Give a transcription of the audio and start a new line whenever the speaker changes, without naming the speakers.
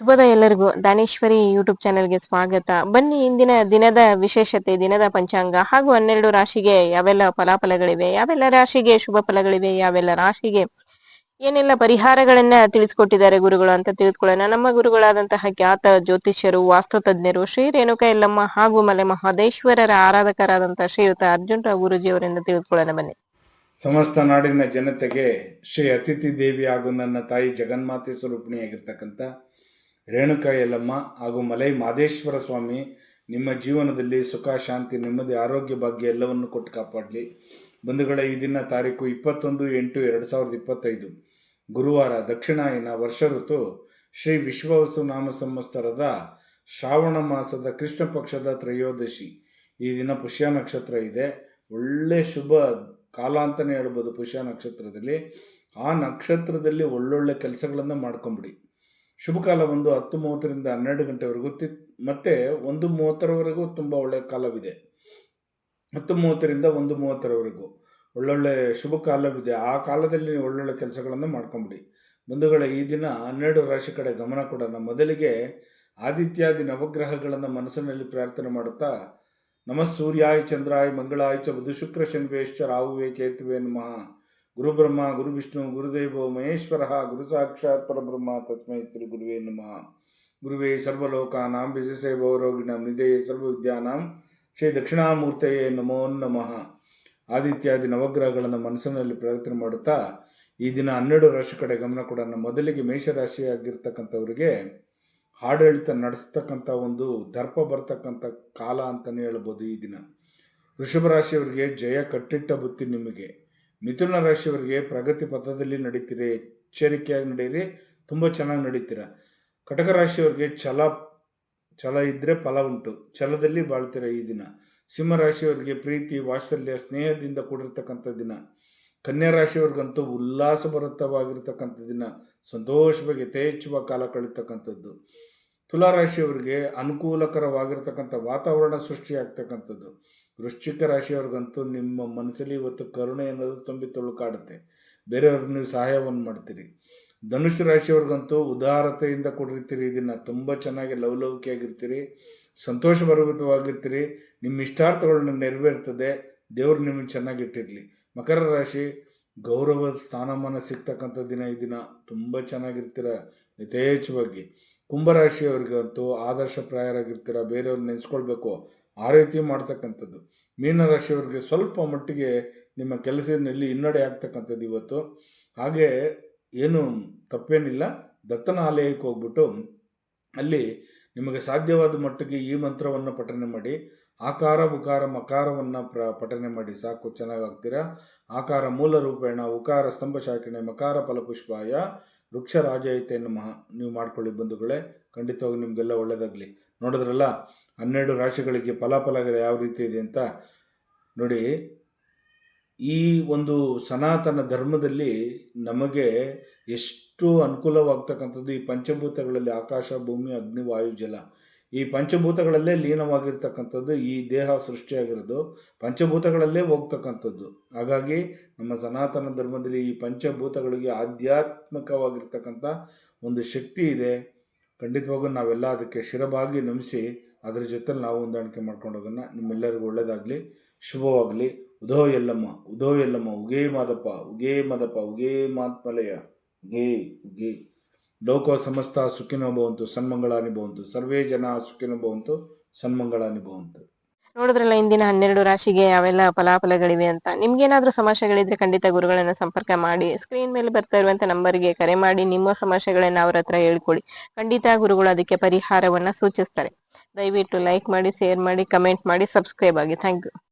ಶುಭೋದಯ ಎಲ್ಲರಿಗೂ ದಾನೇಶ್ವರಿ ಯೂಟ್ಯೂಬ್ ಚಾನೆಲ್ಗೆ ಸ್ವಾಗತ. ಬನ್ನಿ ಇಂದಿನ ದಿನದ ವಿಶೇಷತೆ, ದಿನದ ಪಂಚಾಂಗ ಹಾಗೂ ಹನ್ನೆರಡು ರಾಶಿಗೆ ಯಾವೆಲ್ಲ ಫಲಾಫಲಗಳಿವೆ, ಯಾವೆಲ್ಲ ರಾಶಿಗೆ ಶುಭ ಫಲಗಳಿವೆ, ಯಾವೆಲ್ಲ ರಾಶಿಗೆ ಏನೆಲ್ಲ ಪರಿಹಾರಗಳನ್ನ ತಿಳಿಸ್ಕೊಟ್ಟಿದ್ದಾರೆ ಗುರುಗಳು ಅಂತ ತಿಳಿದುಕೊಳ್ಳೋಣ. ನಮ್ಮ ಗುರುಗಳಾದಂತಹ ಖ್ಯಾತ ಜ್ಯೋತಿಷ್ಯರು, ವಾಸ್ತು ತಜ್ಞರು, ಶ್ರೀ ರೇಣುಕ ಎಲ್ಲಮ್ಮ ಹಾಗೂ ಮಲೆ ಮಹದೇಶ್ವರರ ಆರಾಧಕರಾದಂತಹ ಶ್ರೀಯುತ ಅರ್ಜುನ್ ರಾವ್ ಗುರುಜಿ ಅವರಿಂದ ತಿಳಿದುಕೊಳ್ಳೋಣ ಬನ್ನಿ.
ಸಮಸ್ತ ನಾಡಿನ ಜನತೆಗೆ ಶ್ರೀ ಅತಿಥಿ ದೇವಿ ಹಾಗೂ ನನ್ನ ತಾಯಿ ಜಗನ್ಮಾತೆ ಸ್ವರೂಪಿಣಿಯಾಗಿರ್ತಕ್ಕಂಥ ರೇಣುಕಾ ಯಲ್ಲಮ್ಮ ಹಾಗೂ ಮಲೈ ಮಾದೇಶ್ವರ ಸ್ವಾಮಿ ನಿಮ್ಮ ಜೀವನದಲ್ಲಿ ಸುಖ, ಶಾಂತಿ, ನೆಮ್ಮದಿ, ಆರೋಗ್ಯ ಭಾಗ್ಯ ಎಲ್ಲವನ್ನು ಕೊಟ್ಟು ಕಾಪಾಡಲಿ. ಬಂಧುಗಳ, ಈ ದಿನ ತಾರೀಕು ಇಪ್ಪತ್ತೊಂದು ಎಂಟು ಎರಡು ಸಾವಿರದ ಇಪ್ಪತ್ತೈದು. ಗುರುವಾರ ದಕ್ಷಿಣಾಯನ ವರ್ಷ ಋತು. ಶ್ರೀ ವಿಶ್ವವಸು ನಾಮ ಸಂವತ್ಸರದ ಶ್ರಾವಣ ಮಾಸದ ಕೃಷ್ಣ ಪಕ್ಷದ ತ್ರಯೋದಶಿ. ಈ ದಿನ ಪುಷ್ಯ ನಕ್ಷತ್ರ ಇದೆ. ಒಳ್ಳೆ ಶುಭ ಕಾಲ ಅಂತಲೇ ಹೇಳ್ಬೋದು ಪುಷ್ಯ ನಕ್ಷತ್ರದಲ್ಲಿ. ಆ ನಕ್ಷತ್ರದಲ್ಲಿ ಒಳ್ಳೊಳ್ಳೆ ಕೆಲಸಗಳನ್ನು ಮಾಡ್ಕೊಂಬಿಡಿ. ಶುಭ ಕಾಲ ಒಂದು ಹತ್ತು ಮೂವತ್ತರಿಂದ ಹನ್ನೆರಡು ಗಂಟೆವರೆಗೂ ತಿ ಮತ್ತು ಒಂದು ಮೂವತ್ತರವರೆಗೂ ತುಂಬ ಒಳ್ಳೆಯ ಕಾಲವಿದೆ. ಹತ್ತು ಮೂವತ್ತರಿಂದ ಒಂದು ಮೂವತ್ತರವರೆಗೂ ಒಳ್ಳೊಳ್ಳೆ ಶುಭ ಕಾಲವಿದೆ ಆ ಕಾಲದಲ್ಲಿ ನೀವು ಒಳ್ಳೊಳ್ಳೆ ಕೆಲಸಗಳನ್ನು ಮಾಡ್ಕೊಂಬಿಡಿ. ಬಂಧುಗಳ, ಈ ದಿನ ಹನ್ನೆರಡು ರಾಶಿ ಕಡೆ ಗಮನ ಕೊಡೋಣ. ಮೊದಲಿಗೆ ಆದಿತ್ಯಾದಿ ನವಗ್ರಹಗಳನ್ನು ಮನಸ್ಸಿನಲ್ಲಿ ಪ್ರಾರ್ಥನೆ ಮಾಡುತ್ತಾ, ನಮಃ ಸೂರ್ಯಾಯ ಚಂದ್ರಾಯ ಮಂಗಳಾಯ ಚ ಬುಧ ಶುಕ್ರ ಶನಿವೇಶ್ಚ ರಾಹುವೇ ಕೇತುವೆ ನಮಃ. ಗುರು ಬ್ರಹ್ಮ ಗುರು ವಿಷ್ಣು ಗುರುದೇವೋ, ಮಹೇಶ್ವರ ಗುರು ಸಾಕ್ಷಾತ್ ಪರಬ್ರಹ್ಮ, ತಸ್ಮೈ ಶ್ರೀ ಗುರುವೇ ನಮಃ. ಗುರುವೇ ಸರ್ವಲೋಕಾನಾಂ ವಿಜಯಸೇ ಭೌರೋಗಿಣ ನಿಧೇಯ ಸರ್ವವಿದ್ಯಾನಾಂ ಶ್ರೀ ದಕ್ಷಿಣಾಮೂರ್ತಯೇ ನಮೋ ನಮಃ. ಆದಿತ್ಯಾದಿ ನವಗ್ರಹಗಳನ್ನು ಮನಸ್ಸಿನಲ್ಲಿ ಪ್ರಾರ್ಥನೆ ಮಾಡುತ್ತಾ ಈ ದಿನ ಹನ್ನೆರಡು ರಾಶಿ ಕಡೆ ಗಮನ ಕೊಡೋಣ. ಮೊದಲಿಗೆ ಮೇಷರಾಶಿಯಾಗಿರ್ತಕ್ಕಂಥವರಿಗೆ ಆಡಳಿತ ನಡೆಸ್ತಕ್ಕಂಥ ಒಂದು ದರ್ಪ ಬರ್ತಕ್ಕಂಥ ಕಾಲ ಅಂತಲೇ ಹೇಳ್ಬೋದು ಈ ದಿನ. ವೃಷಭ ರಾಶಿಯವರಿಗೆ ಜಯ ಕಟ್ಟಿಟ್ಟ ಬುತ್ತಿ ನಿಮಗೆ. ಮಿಥುನ ರಾಶಿಯವರಿಗೆ ಪ್ರಗತಿ ಪಥದಲ್ಲಿ ನಡೀತೀರಿ, ಎಚ್ಚರಿಕೆಯಾಗಿ ನಡೀರಿ, ತುಂಬ ಚೆನ್ನಾಗಿ ನಡೀತೀರ. ಕಟಕ ರಾಶಿಯವರಿಗೆ ಛಲ ಛಲ ಇದ್ದರೆ ಫಲ ಉಂಟು. ಛಲದಲ್ಲಿ ಬಾಳ್ತೀರ ಈ ದಿನ. ಸಿಂಹ ಸಿಂಹರಾಶಿಯವರಿಗೆ ಪ್ರೀತಿ, ವಾತ್ಸಲ್ಯ, ಸ್ನೇಹದಿಂದ ಕೂಡಿರ್ತಕ್ಕಂಥ ದಿನ. ಕನ್ಯಾ ರಾಶಿಯವ್ರಿಗಂತೂ ಉಲ್ಲಾಸಭರಿತವಾಗಿರ್ತಕ್ಕಂಥ ದಿನ. ಸಂತೋಷವಾಗಿ ಯಥೇಚ್ಛವಾಗಿ ಕಾಲ ಕಳೀತಕ್ಕಂಥದ್ದು ತುಲಾ ರಾಶಿಯವರಿಗೆ ಅನುಕೂಲಕರವಾಗಿರ್ತಕ್ಕಂಥ ವಾತಾವರಣ ಸೃಷ್ಟಿಯಾಗ್ತಕ್ಕಂಥದ್ದು. ವೃಶ್ಚಿಕ ರಾಶಿಯವ್ರಿಗಂತೂ ನಿಮ್ಮ ಮನಸ್ಸಲ್ಲಿ ಇವತ್ತು ಕರುಣೆ ಅನ್ನೋದು ತುಂಬಿ ತುಳುಕಾಡುತ್ತೆ. ಬೇರೆಯವ್ರಿಗೆ ನೀವು ಸಹಾಯವನ್ನು ಮಾಡ್ತೀರಿ. ಧನುಷ್ ರಾಶಿಯವ್ರಿಗಂತೂ ಉದಾರತೆಯಿಂದ ಕೊಡಿರ್ತೀರಿ. ಇದನ್ನು ತುಂಬ ಚೆನ್ನಾಗಿ ಲವಲವಿಕೆಯಾಗಿರ್ತೀರಿ. ಸಂತೋಷಭರಿತವಾಗಿರ್ತೀರಿ ನಿಮ್ಮ ಇಷ್ಟಾರ್ಥಗಳನ್ನ ನೆರವೇರ್ತದೆ. ದೇವರು ನಿಮಗೆ ಚೆನ್ನಾಗಿಟ್ಟಿರಲಿ. ಮಕರ ರಾಶಿ, ಗೌರವ, ಸ್ಥಾನಮಾನ ಸಿಗ್ತಕ್ಕಂಥ ದಿನ ಈ ದಿನ ತುಂಬ ಚೆನ್ನಾಗಿರ್ತೀರ ಯಥೇಚ್ಛವಾಗಿ ಕುಂಭರಾಶಿಯವರಿಗಂತೂ ಆದರ್ಶಪ್ರಾಯರಾಗಿರ್ತೀರ ಬೇರೆಯವ್ರನ್ನ ನೆನೆಸ್ಕೊಳ್ಬೇಕು. ಆ ರೀತಿ ಮಾಡ್ತಕ್ಕಂಥದ್ದು. ಮೀನರಾಶಿಯವರಿಗೆ ಸ್ವಲ್ಪ ಮಟ್ಟಿಗೆ ನಿಮ್ಮ ಕೆಲಸದಲ್ಲಿ ಹಿನ್ನಡೆ ಆಗ್ತಕ್ಕಂಥದ್ದು ಇವತ್ತು. ಹಾಗೆ ಏನು ತಪ್ಪೇನಿಲ್ಲ. ದತ್ತನ ಆಲಯಕ್ಕೆ ಹೋಗ್ಬಿಟ್ಟು ಅಲ್ಲಿ ನಿಮಗೆ ಸಾಧ್ಯವಾದ ಮಟ್ಟಿಗೆ ಈ ಮಂತ್ರವನ್ನು ಪಠನೆ ಮಾಡಿ, ಆಕಾರ, ಉಕಾರ, ಮಕಾರವನ್ನು ಪ್ರ, ಪಠನೆ ಮಾಡಿ. ಸಾಕು, ಚೆನ್ನಾಗಿ ಆಗ್ತೀರಾ? ಆಕಾರ, ಮೂಲ ರೂಪೇಣ, ಉಕಾರ, ಸ್ತಂಭ, ಶಾಖಣೆ, ಮಕಾರ, ಫಲಪುಷ್ಪಾಯ ವೃಕ್ಷ ರಾಜ ಐತೆಯನ್ನು ಮಹಾ ನೀವು ಮಾಡ್ಕೊಳ್ಳಿ ಬಂಧುಗಳೇ. ಖಂಡಿತವಾಗಿ ನಿಮಗೆಲ್ಲ ಒಳ್ಳೆಯದಾಗಲಿ ನೋಡಿದ್ರಲ್ಲ, ಹನ್ನೆರಡು ರಾಶಿಗಳಿಗೆ ಫಲಾಫಲಗಳು ಯಾವ ರೀತಿ ಇದೆ ಅಂತ? ನೋಡಿ, ಈ ಒಂದು ಸನಾತನ ಧರ್ಮದಲ್ಲಿ ನಮಗೆ ಎಷ್ಟು ಅನುಕೂಲವಾಗ್ತಕ್ಕಂಥದ್ದು ಈ ಪಂಚಭೂತಗಳಲ್ಲಿ ಆಕಾಶ, ಭೂಮಿ, ಅಗ್ನಿ, ವಾಯು, ಜಲ. ಈ ಪಂಚಭೂತಗಳಲ್ಲೇ ಲೀನವಾಗಿರ್ತಕ್ಕಂಥದ್ದು ಈ ದೇಹ ಸೃಷ್ಟಿಯಾಗಿರೋದು. ಪಂಚಭೂತಗಳಲ್ಲೇ ಹೋಗ್ತಕ್ಕಂಥದ್ದು. ಹಾಗಾಗಿ ನಮ್ಮ ಸನಾತನ ಧರ್ಮದಲ್ಲಿ ಈ ಪಂಚಭೂತಗಳಿಗೆ ಆಧ್ಯಾತ್ಮಿಕವಾಗಿರ್ತಕ್ಕಂಥ ಒಂದು ಶಕ್ತಿ ಇದೆ. ಖಂಡಿತವಾಗೂ ನಾವೆಲ್ಲ ಅದಕ್ಕೆ ಶಿರಬಾಗಿ ನಮಿಸಿ ಅದರ ಜೊತೆ ನಾವು ಹೊಂದಾಣಿಕೆ ಮಾಡ್ಕೊಂಡೋಗೋಣ. ನಿಮ್ಮೆಲ್ಲರಿಗೂ ಒಳ್ಳೆಯದಾಗಲಿ ಶುಭವಾಗಲಿ. ಉದೋ ಎಲ್ಲಮ್ಮ ಉದೋ ಎಲ್ಲಮ್ಮ ಉಗೇ ಮಾದಪ್ಪ. ಉಗೇ ಮಾದಪ್ಪ. ಉಗೇ ಮಾತ್ಮಲಯ. ಗೇ ಉಗೇ. ಲೋಕ ಸಮಸ್ತ ಸುಖಿನೋ ಭವಂತು ಸನ್ಮಂಗಳಾನಿ ಭವಂತು, ಸರ್ವೇ ಜನ ಸುಖಿನೋ ಭವಂತು ಸನ್ಮಂಗಳಾನಿ ಭವಂತು.
ನೋಡಿದ್ರಲ್ಲ, ಇಂದಿನ ಹನ್ನೆರಡು ರಾಶಿಗೆ ಯಾವೆಲ್ಲ ಫಲಾಫಲಗಳಿವೆ ಅಂತ. ನಿಮ್ಗೇನಾದ್ರೂ ಸಮಸ್ಯೆಗಳಿದ್ರೆ ಖಂಡಿತ ಗುರುಗಳನ್ನ ಸಂಪರ್ಕ ಮಾಡಿ ಸ್ಕ್ರೀನ್ ಮೇಲೆ ಬರ್ತಾ ಇರುವಂತ ನಂಬರ್ಗೆ ಕರೆ ಮಾಡಿ, ನಿಮ್ಮ ಸಮಸ್ಯೆಗಳನ್ನ ಅವ್ರ ಹತ್ರ ಹೇಳ್ಕೊಡಿ ಖಂಡಿತ ಗುರುಗಳು ಅದಕ್ಕೆ ಪರಿಹಾರವನ್ನ ಸೂಚಿಸ್ತಾರೆ. ದಯವಿಟ್ಟು ಲೈಕ್ ಮಾಡಿ ಶೇರ್ ಮಾಡಿ ಕಮೆಂಟ್ ಮಾಡಿ ಸಬ್ಸ್ಕ್ರೈಬ್ ಆಗಿ. Thank you